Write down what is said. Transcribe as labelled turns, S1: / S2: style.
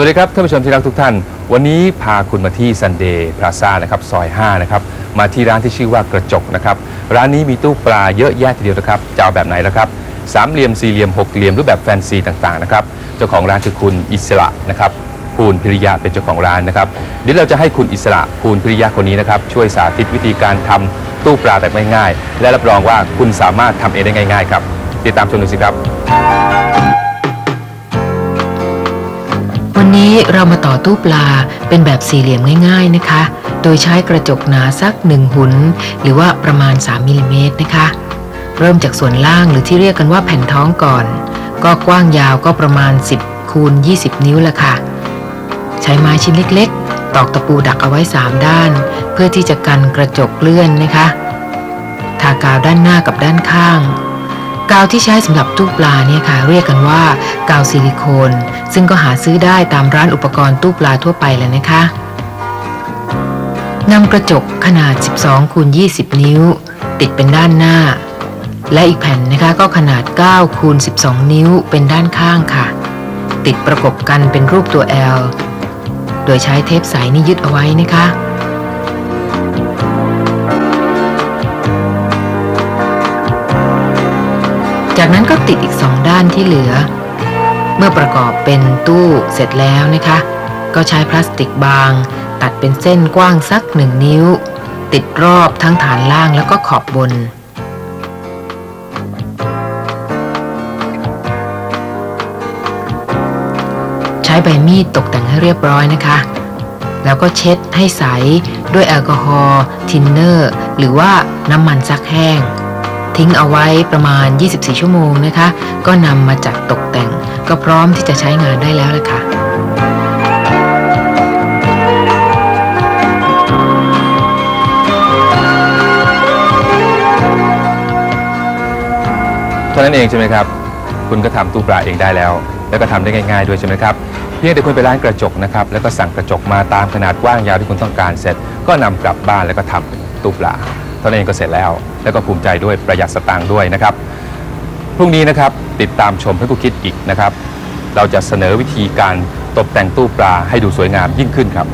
S1: วัสดีครับท่านผู้ชมที่รักทุกท่าน วันนี้พาคุณมาที่ซันเดย์พลาซ่านะครับซอย 5 นะครับ มาที่ร้านที่ชื่อว่ากระจกนะครับ ร้านนี้มีตู้ปลาเยอะแยะทีเดียวนะครับจะเอาแบบไหนละครับสามเหลี่ยมสี่เหลี่ยมหกเหลี่ยมรูปแบบแฟนซีต่างๆนะครับเจ้าของร้านคือคุณอิสระนะครับภูลพิริยะเป็นเจ้าของร้านนะครับเดี๋ยวเราจะให้คุณอิสระภูลพิริยะคนนี้นะครับช่วยสาธิตวิธีการทำตู้ปลาแบบง่ายๆและรับรองว่าคุณสามารถทำเองได้ง่าย ๆ ครับ ติดตามชมดูสิครับ
S2: วันนี้เรามาต่อตู้ปลาเป็นแบบสี่เหลี่ยมง่าย ๆนะคะ โดยใช้กระจกหนาสักหนึ่งหุนหรือว่าประมาณ 3มิลลิเมตรนะคะ เริ่มจากส่วนล่างหรือที่เรียกกันว่าแผ่นท้องก่อน ก็กว้างยาวก็ประมาณ 10คูณ20 นิ้วละค่ะ ใช้ไม้ชิ้นเล็กๆ ตอกตะปูดักเอาไว้ 3 ด้าน เพื่อที่จะกันกระจกเลื่อนนะคะ ทากาวด้านหน้ากับด้านข้างกาวที่ใช้สำหรับตู้ปลาเนี่ยค่ะ เรียกกันว่ากาวซิลิโคน ซึ่งก็หาซื้อได้ตามร้านอุปกรณ์ตู้ปลาทั่วไปเลยนะคะนำกระจกขนาด 12คูณ20 นิ้ว ติดเป็นด้านหน้า และอีกแผ่นนะคะก็ขนาด9คูณ12 นิ้วเป็นด้านข้างค่ะ ติดประกบกันเป็นรูปตัว L โดยใช้เทปใสนี่ยึดเอาไว้นะคะจากนั้นก็ติดอีกสองด้านที่เหลือ เมื่อประกอบเป็นตู้เสร็จแล้วนะคะ ก็ใช้พลาสติกบาง ตัดเป็นเส้นกว้างสักหนึ่งนิ้ว ติดรอบทั้งฐานล่างแล้วก็ขอบบนใช้ใบมีดตกแต่งให้เรียบร้อยนะคะ แล้วก็เช็ดให้ใสด้วยแอลกอฮอล์ทินเนอร์ หรือว่าน้ำมันซักแห้ง ทิ้งเอาไว้ประมาณ 24 ชั่วโมงนะคะ ก็นำมาจัดตกแต่ง ก็พร้อมที่จะใช้งานได้แล้วเลยค่ะ
S1: เท่านั้นเองใช่ไหมครับ คุณก็ทำตู้ปลาเองได้แล้ว แล้วก็ทำได้ง่าย ๆ ด้วยใช่ไหมครับ เพียงแต่คุณไปร้านกระจกนะครับ แล้วก็สั่งกระจกมาตามขนาดกว้างยาวที่คุณต้องการเสร็จ ก็นำกลับบ้านแล้วก็ทำเป็นตู้ปลา เท่านั้นเองก็เสร็จแล้ว แล้วก็ภูมิใจด้วยประหยัดสตางค์ด้วยนะครับ พรุ่งนี้นะครับติดตามชมให้กูคิดอีกนะครับ เราจะเสนอวิธีการตกแต่งตู้ปลาให้ดูสวยงามยิ่งขึ้นครับ